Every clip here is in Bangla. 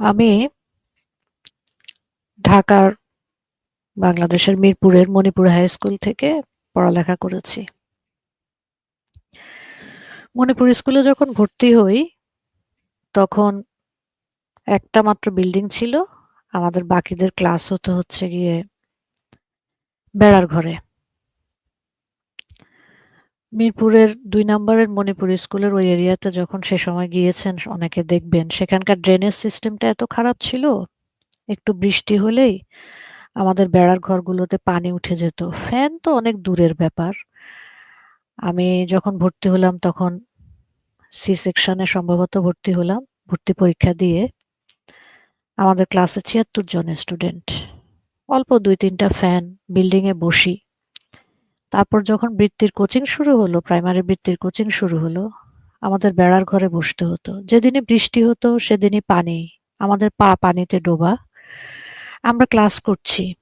আমি ঢাকার বাংলাদেশের মিরপুরের মণিপুর হাই স্কুল থেকে পড়ালেখা করেছি। মণিপুর স্কুলে যখন ভর্তি হই, তখন একটা মাত্র বিল্ডিং ছিল। আমাদের বাকিদের ক্লাস হতো হচ্ছে গিয়ে বেড়ার ঘরে। মিরপুরের দুই নাম্বারের মণিপুর স্কুলের ওই এরিয়াতে যখন সে সময় গিয়েছেন অনেকে দেখবেন, সেখানকার ড্রেনেজ সিস্টেমটা এত খারাপ ছিল, একটু বৃষ্টি হলেই আমাদের বেড়ার ঘরগুলোতে পানি উঠে যেত। ফ্যান তো অনেক দূরের ব্যাপার। আমি যখন ভর্তি হলাম তখন সি সেকশনে সম্ভবত ভর্তি হলাম। ভর্তি পরীক্ষা দিয়ে আমাদের ক্লাসে ৭৬ জন স্টুডেন্ট। অল্প দুই তিনটা ফ্যান, বিল্ডিংয়ে বসি। তারপর যখন বৃত্তির কোচিং শুরু হলো, প্রাইমারি বৃত্তির কোচিং শুরু হলো, আমাদের বেড়ার ঘরে বসতে হতো। যেদিনই বৃষ্টি হতো সেদিনই পানি। আমাদের পা পানিতে ডোবা। আমরা ক্লাস করছি।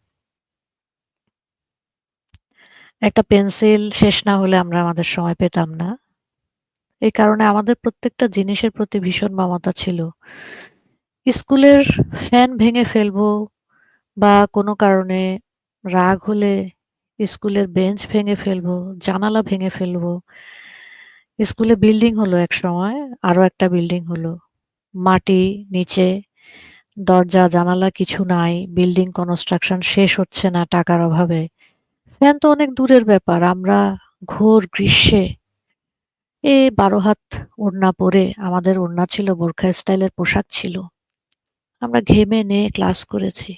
একটা পেন্সিল শেষ না হলে আমরা আমাদের সময় পেতাম না। এই কারণে আমাদের প্রত্যেকটা জিনিসের প্রতি ভীষণ মমতা ছিল। স্কুলের ফ্যান ভেঙে ফেলব বা কোনো কারণে রাগ হলে স্কুলের বেঞ্চ ভেঙে ফেলব, জানালা ভেঙে ফেলব। স্কুলে বিল্ডিং হলো একসময়, আরও একটা বিল্ডিং হলো। মাটি নিচে, দরজা জানালা কিছু নাই, বিল্ডিং কনস্ট্রাকশন শেষ হচ্ছে না টাকার অভাবে। ফ্যান তো অনেক দূরের ব্যাপার। আমরা ঘোর গ্রীষ্মে এ ১২ হাত ওড়না পরে, আমাদের ওড়না ছিল বোরখা স্টাইলের পোশাক ছিল। আমরা ঘেমে নেয়ে ক্লাস করেছি।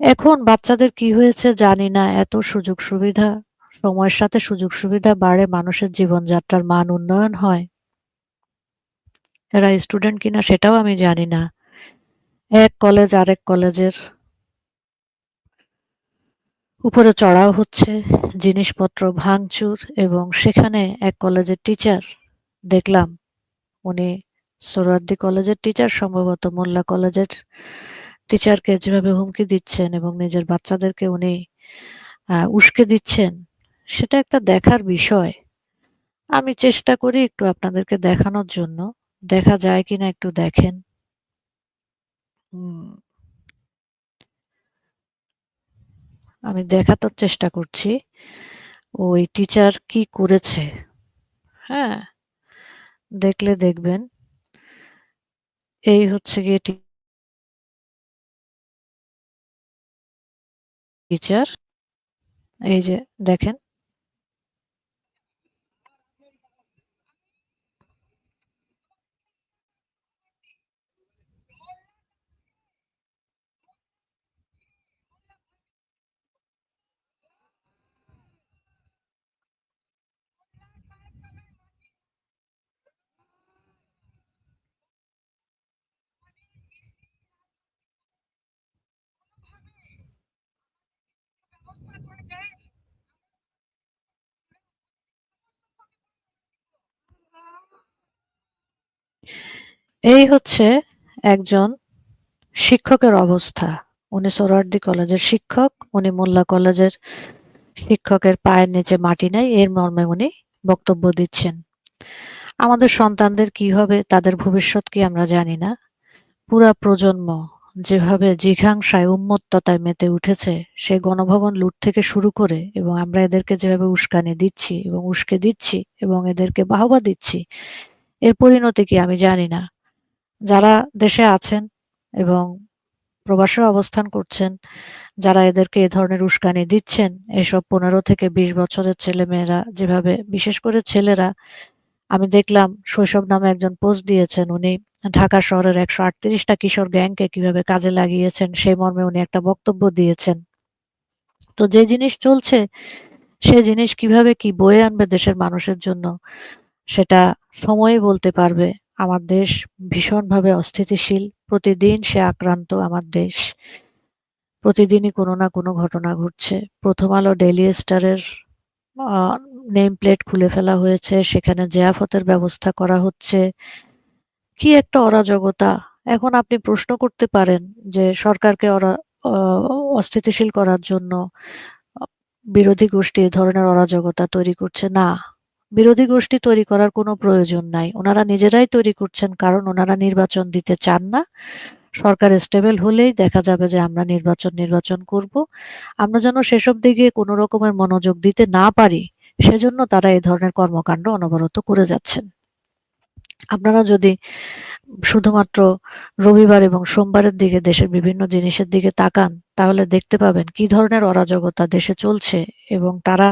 এখন বাচ্চাদের কি হয়েছে জানি না। এত সুযোগ সুবিধা, সময়ের সাথে সুযোগ সুবিধা বাড়ে, মানুষের জীবনযাত্রার মান উন্নয়ন হয়। এরা স্টুডেন্ট কিনা সেটাও আমি জানি না। এক কলেজ আরেক কলেজের উপরে চড়াও হচ্ছে, জিনিসপত্র ভাঙচুর এবং সেখানে এক কলেজের টিচার দেখলাম উনি সোহরাওয়ার্দী কলেজের টিচার সম্ভবত মোল্লা কলেজের টিচারকে যেভাবে হুমকি দিচ্ছেন এবং নিজের বাচ্চাদেরকে উনি উস্কে দিচ্ছেন, সেটা একটা দেখার বিষয়। আমি চেষ্টা করি একটু আপনাদেরকে দেখানোর জন্য। দেখা যায় কিনা একটু দেখেন। আমি দেখানোর চেষ্টা করছি। ওই টিচার কি করেছে। হ্যাঁ? দেখলে দেখবেন। এই হচ্ছে গিয়ে টিচার। এই যে দেখেন। এই হচ্ছে একজন শিক্ষকের অবস্থা। উনি সোহরাওয়ার্দী কলেজের শিক্ষক, উনি মোল্লা কলেজের শিক্ষকের পায়ের নিচে মাটি নাই এর মর্মে উনি বক্তব্য দিচ্ছেন। আমাদের সন্তানদের কি হবে, তাদের ভবিষ্যৎ কি আমরা জানি না। পুরা প্রজন্ম যেভাবে জিঘাংসায়, উন্মত্ততায় মেতে উঠেছে, সে গণভবন লুট থেকে শুরু করে এবং আমরা এদেরকে যেভাবে উস্কানি দিচ্ছি এবং উস্কে দিচ্ছি এবং এদেরকে বাহবা দিচ্ছি, এর পরিণতি কি আমি জানি না। যারা দেশে আছেন এবং প্রবাসে অবস্থান করছেন, যারা এদেরকে এ ধরনের উস্কানি দিচ্ছেন, এসব ১৫ থেকে ২০ বছরের ছেলেমেয়েরা যেভাবে বিশেষ করে ছেলেরা, আমি দেখলাম শৈশব নামে একজন পোস্ট দিয়েছেন। উনি ঢাকা শহরের একশো আটত্রিশটা কিশোর গ্যাংকে কীভাবে কাজে লাগিয়েছেন, সেই মর্মে উনি একটা বক্তব্য দিয়েছেন। তো যে জিনিস চলছে, সে জিনিস কীভাবে কি বয়ে আনবে দেশের মানুষের জন্য, সেটা সময়ই বলতে পারবে। আমার দেশ ভীষণভাবে অস্থিতিশীল। প্রতিদিন সে আক্রান্ত আমার দেশ। প্রতিদিনই কোনো না কোনো ঘটনা ঘটছে। 'প্রথম আলো ডেইলি স্টারের' নেম প্লেট খুলে ফেলা হয়েছে। সেখানে জিয়াফতের ব্যবস্থা করা হচ্ছে। কি একটা অরাজকতা! এখন আপনি প্রশ্ন করতে পারেন যে সরকারকে অরা অস্থিতিশীল করার জন্য বিরোধী গোষ্ঠী এ ধরনের অরাজকতা তৈরি করছে। না, বিরোধী গোষ্ঠী তৈরি করার কোনো প্রয়োজন নাই। ওনারা নিজেরাই তৈরি করছেন, কারণ ওনারা নির্বাচন দিতে চান না। সরকার স্টেবল হলেই দেখা যাবে যে আমরা নির্বাচন নির্বাচন করব। আমরা যেন সেসব দিকে কোনো রকমের মনোযোগ দিতে না পারি, সেজন্য তারা এই ধরনের কর্মকাণ্ড অনবরত করে যাচ্ছেন। আপনারা যদি শুধুমাত্র রবিবার এবং সোমবারের দিকে দেশের বিভিন্ন জিনিসের দিকে তাকান, তাহলে দেখতে পাবেন কি ধরনের অরাজকতা দেশে চলছে এবং তারা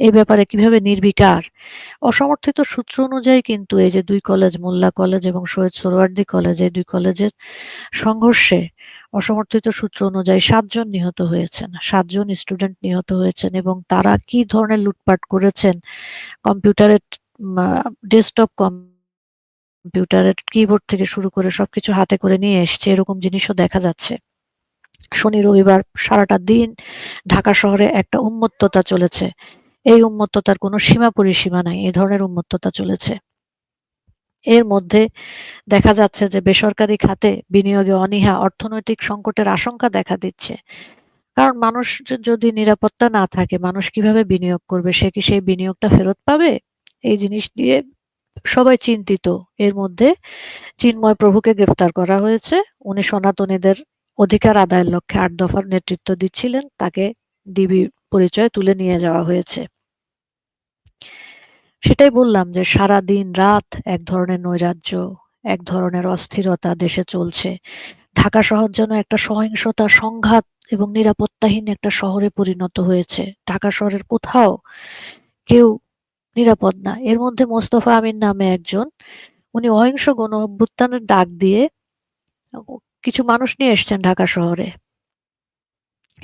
এই ব্যাপারে কীভাবে নির্বিকার। অসমর্থিত সূত্র অনুযায়ী কিন্তু এই যে দুই কলেজ, মোল্লা কলেজ এবং সৈয়দ সোহরাওয়ার্দী কলেজ, এই দুই কলেজের সংঘর্ষে অসমর্থিত সূত্র অনুযায়ী সাতজন নিহত হয়েছেন, সাতজন স্টুডেন্ট নিহত হয়েছেন এবং তারা কি ধরনের লুটপাট করেছেন কম্পিউটারের ডেস্কটপ কম্পিউটারের কিবোর্ড থেকে শুরু করে সবকিছু হাতে করে নিয়ে এসছে, এরকম জিনিসও দেখা যাচ্ছে। শনি, রবিবার সারাটা দিন ঢাকা শহরে একটা উন্মত্ততা চলেছে। এই উন্মত্ততার কোনো সীমা পরিসীমা নাই, এ ধরনের উন্মত্ততা চলেছে। এর মধ্যে দেখা যাচ্ছে যে বেসরকারি খাতে বিনিয়োগে অনীহা, অর্থনৈতিক সংকটের আশঙ্কা দেখা দিচ্ছে। কারণ মানুষ যদি নিরাপত্তা না থাকে, মানুষ কীভাবে বিনিয়োগ করবে? সে কি সেই বিনিয়োগটা ফেরত পাবে? এই জিনিস নিয়ে সবাই চিন্তিত। এর মধ্যে চিন্ময় প্রভুকে গ্রেফতার করা হয়েছে। উনি সনাতনীদের অধিকার আদায়ের লক্ষ্যে আট দফার নেতৃত্ব দিচ্ছিলেন। তাকে ডিবি পরিচয় তুলে নিয়ে যাওয়া হয়েছে। সেটাই বললাম যে সারা দিন রাত এক ধরনের নৈরাজ্য, এক ধরনের অস্থিরতা দেশে চলছে। ঢাকা শহর যেন একটা সহিংসতা সংঘাত এবং নিরাপত্তাহীন একটা শহরে পরিণত হয়েছে। ঢাকা শহরের কোথাও কেউ নিরাপদ না। এর মধ্যে মোস্তফা আমিন নামে একজন। উনি অহিংস গণ অভ্যুত্থানের ডাক দিয়ে কিছু মানুষ নিয়ে এসছেন ঢাকা শহরে।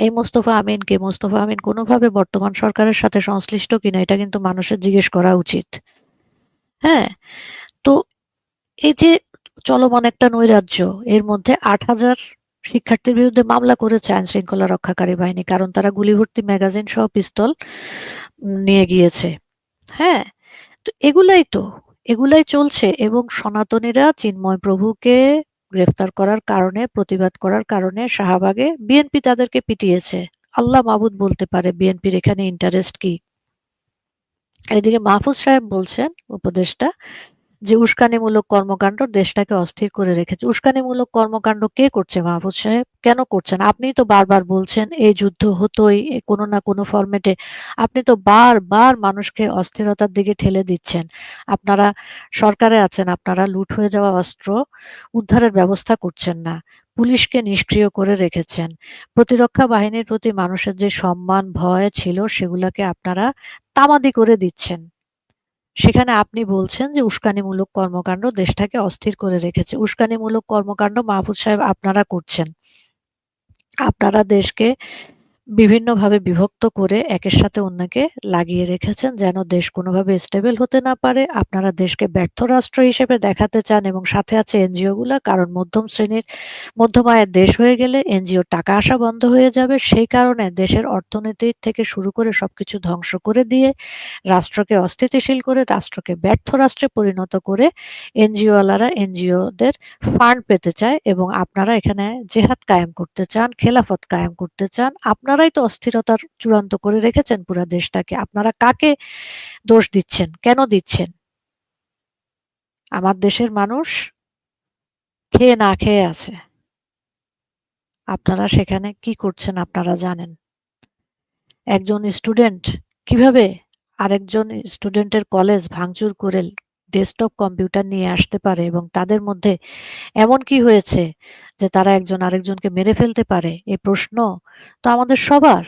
এই মোস্তফা আমিনকে, মোস্তফা আমিন কোনোভাবে বর্তমান সরকারের সাথে সংশ্লিষ্ট কিনা, এটা কিন্তু মানুষের জিজ্ঞেস করা উচিত। হ্যাঁ? তো এই যে চলমান একটা নৈরাজ্য, এর মধ্যে আট হাজার শিক্ষার্থীর বিরুদ্ধে মামলা করেছে আইন শৃঙ্খলা রক্ষাকারী বাহিনী, কারণ তারা গুলিভর্তি ম্যাগাজিন সহ পিস্তল নিয়ে গিয়েছে। হ্যাঁ তো এগুলাই তো, এগুলাই চলছে এবং সনাতনীরা চিন্ময় প্রভুকে গ্রেফতার করার কারণে, প্রতিবাদ করার কারণে শাহবাগে বিএনপি তাদেরকে পিটিয়েছে। আল্লাহ মাহবুদ বলতে পারে বিএনপির এখানে ইন্টারেস্ট কি। এদিকে মাহফুজ সাহেব বলছেন, উপদেষ্টা যে উস্কানিমূলক কর্মকাণ্ড দেশটাকে অস্থির করে রেখেছে। উস্কানিমূলক কর্মকাণ্ড কে করছে মাহফুজ সাহেব? কেন করছেন আপনি তো বারবার বলছেন এই যুদ্ধ হতোই কোনো না কোনো ফরম্যাটে আপনি তো বারবার মানুষকে অস্থিরতার দিকে ঠেলে দিচ্ছেন। আপনারা সরকারে আছেন, আপনারা লুট হয়ে যাওয়া অস্ত্র উদ্ধারের ব্যবস্থা করছেন না। পুলিশকে নিষ্ক্রিয় করে রেখেছেন। প্রতিরক্ষা বাহিনীর প্রতি মানুষের যে সম্মান, ভয় ছিল, সেগুলাকে আপনারা তামাদি করে দিচ্ছেন। সেখানে আপনি বলছেন যে উস্কানিমূলক কর্মকাণ্ড দেশটাকে অস্থির করে রেখেছে। উস্কানিমূলক কর্মকাণ্ড মাহফুজ সাহেব আপনারা করছেন। আপনারা দেশকে বিভিন্নভাবে বিভক্ত করে একের সাথে অন্যকে লাগিয়ে রেখেছেন যেন দেশ কোনোভাবে স্টেবল হতে না পারে। আপনারা দেশকে ব্যর্থ রাষ্ট্র হিসেবে দেখাতে চান এবং সাথে আছে এনজিও গুলা কারণ মধ্যম শ্রেণির মধ্যম আয়ের দেশ হয়ে গেলে এনজিও টাকা আসা বন্ধ হয়ে যাবে। সেই কারণে দেশের অর্থনীতির থেকে শুরু করে সবকিছু ধ্বংস করে দিয়ে রাষ্ট্রকে অস্থিতিশীল করে, রাষ্ট্রকে ব্যর্থ রাষ্ট্রে পরিণত করে এনজিওওয়ালারা এনজিওদের ফান্ড পেতে চায় এবং আপনারা এখানে জেহাদ কায়েম করতে চান, খেলাফত কায়েম করতে চান। আপনারা আপনারাই তো অস্থিরতার চূড়ান্ত করে রেখেছেন পুরা দেশটাকে। আপনারা কাকে দোষ দিচ্ছেন? কেন দিচ্ছেন? আমার দেশের মানুষ খেয়ে না খেয়ে আছে। আপনারা সেখানে কি করছেন আপনারা জানেন? একজন স্টুডেন্ট কীভাবে আরেকজন স্টুডেন্টের কলেজ ভাঙচুর করে ডেস্কটপ কম্পিউটার নিয়ে আসতে পারে এবং তাদের মধ্যে এমন কি হয়েছে যে তারা একজন আরেকজনকে মেরে ফেলতে পারে? এই প্রশ্ন তো আমাদের সবার।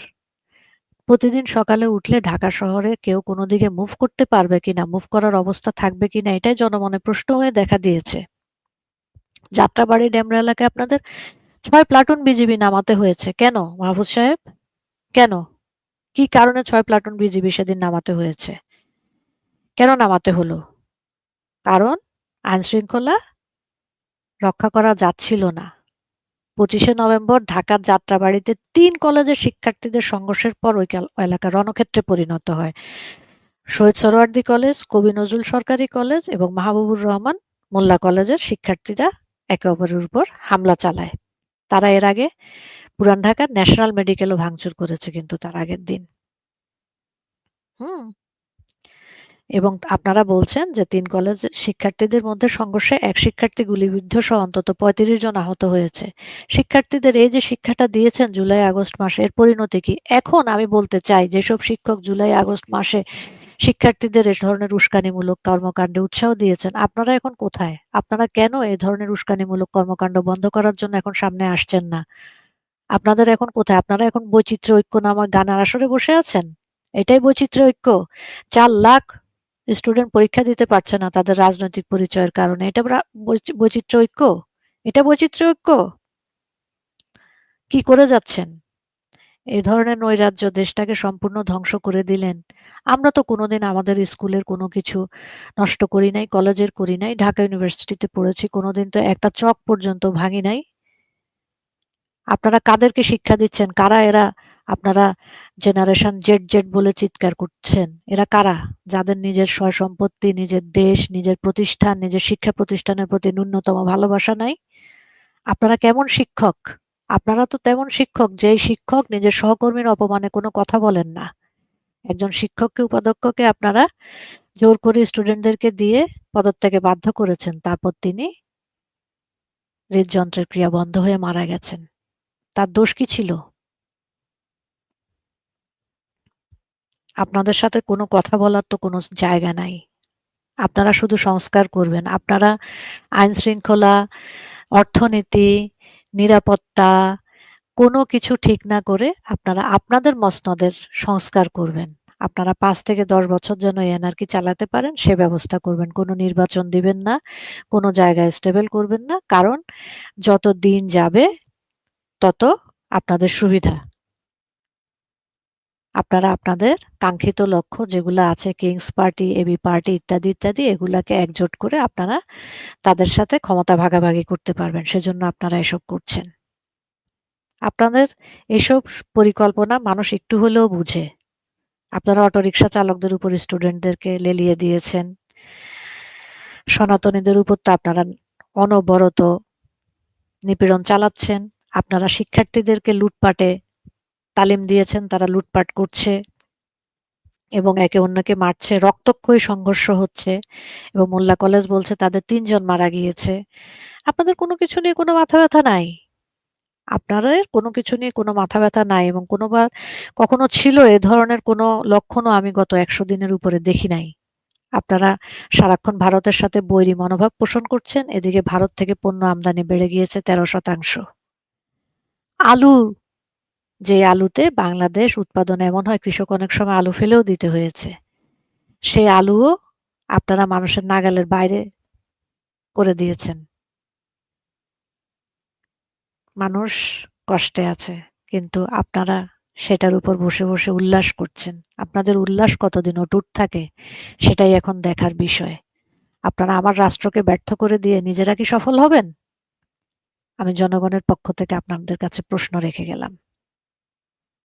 প্রতিদিন সকালে উঠলে ঢাকা শহরে কেউ কোনো দিকে মুভ করতে পারবে কিনা মুভ করার অবস্থা থাকবে কিনা, এটাই জনমনে প্রশ্ন হয়ে দেখা দিয়েছে। যাত্রাবাড়ি ড্যামরা এলাকায় আপনাদের ছয় প্লাটুন বিজিবি নামাতে হয়েছে। কেন মাহফুজ সাহেব? কেন? কি কারণে ছয় প্লাটুন বিজিবি সেদিন নামাতে হয়েছে? কেন নামাতে হলো? কারণ আইনশৃঙ্খলা রক্ষা করা যাচ্ছিল না। পঁচিশে নভেম্বর ঢাকার যাত্রাবাড়িতে তিন কলেজের শিক্ষার্থীদের সংঘর্ষের পর ওই এলাকা রণক্ষেত্রে পরিণত হয়। শহীদ সরোয়ার্দী কলেজ, কবি নজরুল সরকারি কলেজ এবং মাহবুবুর রহমান মোল্লা কলেজের শিক্ষার্থীরা একে অপরের উপর হামলা চালায়। তারা এর আগে পুরান ঢাকার ন্যাশনাল মেডিকেলও ভাঙচুর করেছে কিন্তু তার আগের দিন। হুম। এবং আপনারা বলছেন যে তিন কলেজ শিক্ষার্থীদের মধ্যে সংঘর্ষে এক শিক্ষার্থী গুলিবিদ্ধ সহ অন্তত পঁয়ত্রিশ জন আহত হয়েছে। শিক্ষার্থীদের এই যে শিক্ষাটা দিয়েছেন জুলাই আগস্ট মাসে, এর পরিণতি কি? এখন আমি বলতে চাই, যেসব শিক্ষক জুলাই আগস্ট মাসে শিক্ষার্থীদের এ ধরনের উস্কানিমূলক কর্মকাণ্ডে উৎসাহ দিয়েছেন, আপনারা এখন কোথায়? আপনারা কেন এ ধরনের উস্কানিমূলক কর্মকাণ্ড বন্ধ করার জন্য এখন সামনে আসছেন না? আপনাদের এখন কোথায়? আপনারা এখন বৈচিত্র্য ঐক্য নামক গানের আসরে বসে আছেন? এটাই বৈচিত্র্য ঐক্য। চার লাখ স্টুডেন্ট পরীক্ষা দিতে পারছে না তাদের রাজনৈতিক পরিচয়ের কারণে। এটা বৈচিত্র্য ঐক্য এটা বৈচিত্র্য ঐক্য কি করে যাচ্ছেন? এই ধরনের নৈরাজ্য দেশটাকে সম্পূর্ণ ধ্বংস করে দিলেন। আমরা তো কোনোদিন আমাদের স্কুলের কোনো কিছু নষ্ট করি নাই, কলেজের করি নাই, ঢাকা ইউনিভার্সিটিতে পড়েছি, কোনোদিন তো একটা চক পর্যন্ত ভাঙি নাই। আপনারা কাদেরকে শিক্ষা দিচ্ছেন? কারা এরা? আপনারা জেনারেশন জেড জেড বলে চিৎকার করছেন। এরা কারা? যাদের নিজের সয় সম্পত্তি নিজের দেশ, নিজের প্রতিষ্ঠান, নিজের শিক্ষা প্রতিষ্ঠানের প্রতি ন্যূনতম ভালোবাসা নাই? আপনারা কেমন শিক্ষক? আপনারা তো তেমন শিক্ষক, যেই শিক্ষক নিজের সহকর্মীর অপমানে কোনো কথা বলেন না। একজন শিক্ষককে, উপাধ্যক্ষকে আপনারা জোর করে স্টুডেন্টদেরকে দিয়ে পদত্যাগে বাধ্য করেছেন। তারপর তিনি হৃদযন্ত্রের ক্রিয়া বন্ধ হয়ে মারা গেছেন। তার দোষ কি ছিল? আপনাদের সাথে কোনো কথা বলার তো কোনো জায়গা নাই। আপনারা শুধু সংস্কার করবেন। আপনারা আইন শৃঙ্খলা অর্থনীতি, নিরাপত্তা, কোনো কিছু ঠিক না করে আপনারা আপনাদের মসনদের সংস্কার করবেন। আপনারা পাঁচ থেকে দশ বছর যেন এনআরকি চালাতে পারেন, সে ব্যবস্থা করবেন। কোনো নির্বাচন দিবেন না, কোনো জায়গায় স্টেবল করবেন না। কারণ যত দিন যাবে তত আপনাদের সুবিধা। আপনারা আপনাদের কাঙ্ক্ষিত লক্ষ্য যেগুলো আছে কিংস পার্টি এবি পার্টি ইত্যাদি ইত্যাদি, এগুলাকে একজোট করে আপনারা তাদের সাথে ক্ষমতা ভাগাভাগি করতে পারবেন। সেজন্য আপনারা এসব করছেন। আপনাদের এসব পরিকল্পনা মানুষ একটু হলেও বুঝে। আপনারা অটোরিকশা চালকদের উপর স্টুডেন্টদেরকে লেলিয়ে দিয়েছেন। সনাতনীদের উপর তো আপনারা অনবরত নিপীড়ন চালাচ্ছেন। আপনারা শিক্ষার্থীদেরকে লুটপাটে তালিম দিয়েছেন, তারা লুটপাট করছে এবং একে অন্যকে মারছে। রক্তক্ষয়ী সংঘর্ষ হচ্ছে এবং মোল্লা কলেজ বলছে তাদের তিনজন মারা গিয়েছে। আপনাদের কোনো কিছু নিয়ে কোনো মাথা ব্যথা নাই? আপনাদের কোনো কিছু নিয়ে কোনো মাথা ব্যথা নাই এবং কোনোবার কখনো ছিল এ ধরনের কোনো লক্ষণও আমি গত একশো দিনের উপরে দেখি নাই। আপনারা সারাক্ষণ ভারতের সাথে বৈরী মনোভাব পোষণ করছেন, এদিকে ভারত থেকে পণ্য আমদানি বেড়ে গিয়েছে তেরো শতাংশ। আলু, যে আলুতে বাংলাদেশ উৎপাদন এমন হয় কৃষক অনেক সময় আলু ফেলেও দিতে হয়েছে, সেই আলুও আপনারা মানুষের নাগালের বাইরে করে দিয়েছেন। মানুষ কষ্টে আছে, কিন্তু আপনারা সেটার উপর বসে বসে উল্লাস করছেন। আপনাদের উল্লাস কতদিন অটুট থাকে সেটাই এখন দেখার বিষয়। আপনারা আমার রাষ্ট্রকে ব্যর্থ করে দিয়ে নিজেরা কি সফল হবেন? আমি জনগণের পক্ষ থেকে আপনাদের কাছে প্রশ্ন রেখে গেলাম।